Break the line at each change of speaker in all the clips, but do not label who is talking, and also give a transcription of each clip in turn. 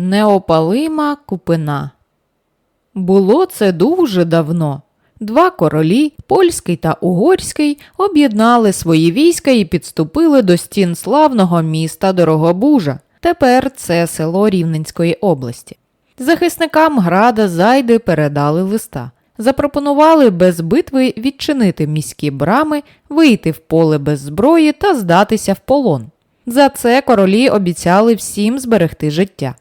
Неопалима купина. Було це дуже давно. Два королі, польський та угорський, об'єднали свої війська і підступили до стін славного міста Дорогобужа. Тепер це село Рівненської області. Захисникам града зайди передали листа. Запропонували без битви відчинити міські брами, вийти в поле без зброї та здатися в полон. За це королі обіцяли всім зберегти життя.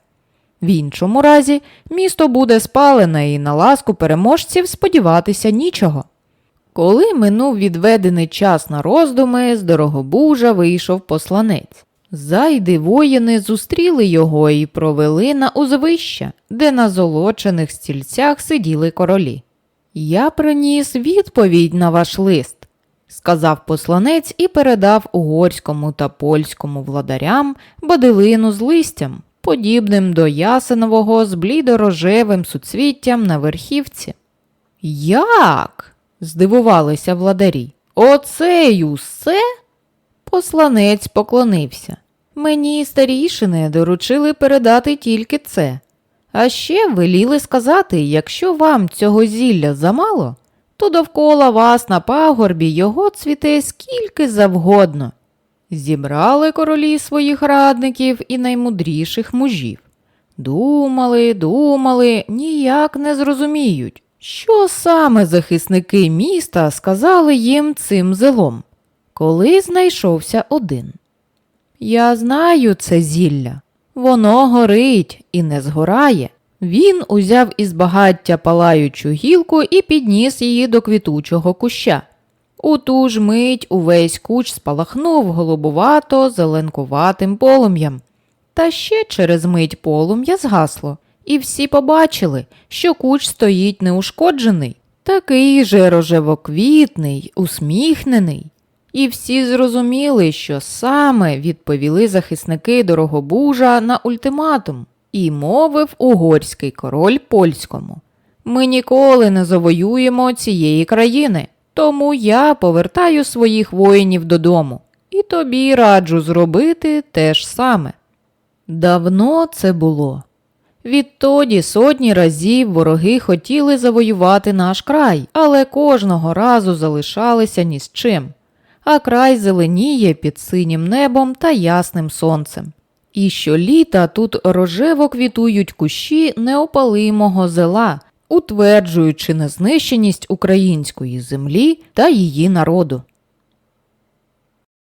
В іншому разі місто буде спалене і на ласку переможців сподіватися нічого. Коли минув відведений час на роздуми, з Дорогобужа вийшов посланець. Зайди воїни зустріли його і провели на узвища, де на золочених стільцях сиділи королі. Я приніс відповідь на ваш лист, сказав посланець і передав угорському та польському владарям бадилину з листям, подібним до ясенового з блідорожевим суцвіттям на верхівці. Як? здивувалися владарі. Оце й усе? Посланець поклонився. Мені старішини доручили передати тільки це. А ще веліли сказати, якщо вам цього зілля замало, то довкола вас на пагорбі його цвіте скільки завгодно. Зібрали королі своїх радників і наймудріших мужів. Думали, думали, ніяк не зрозуміють, що саме захисники міста сказали їм цим зелом, коли знайшовся один. Я знаю це зілля. Воно горить і не згорає. Він узяв із багаття палаючу гілку і підніс її до квітучого куща. У ту ж мить увесь куч спалахнув голубувато зеленкуватим полум'ям. Та ще через мить полум'я згасло, і всі побачили, що куч стоїть неушкоджений, такий же рожевоквітний, усміхнений. І всі зрозуміли, що саме відповіли захисники Дорогобужа на ультиматум, і мовив угорський король польському. Ми ніколи не завоюємо цієї країни, тому я повертаю своїх воїнів додому, і тобі раджу зробити те ж саме. Давно це було. Відтоді сотні разів вороги хотіли завоювати наш край, але кожного разу залишалися ні з чим а край зеленіє під синім небом та ясним сонцем. І щоліта тут рожево квітують кущі неопалимого зела, утверджуючи незнищеність української землі та її народу.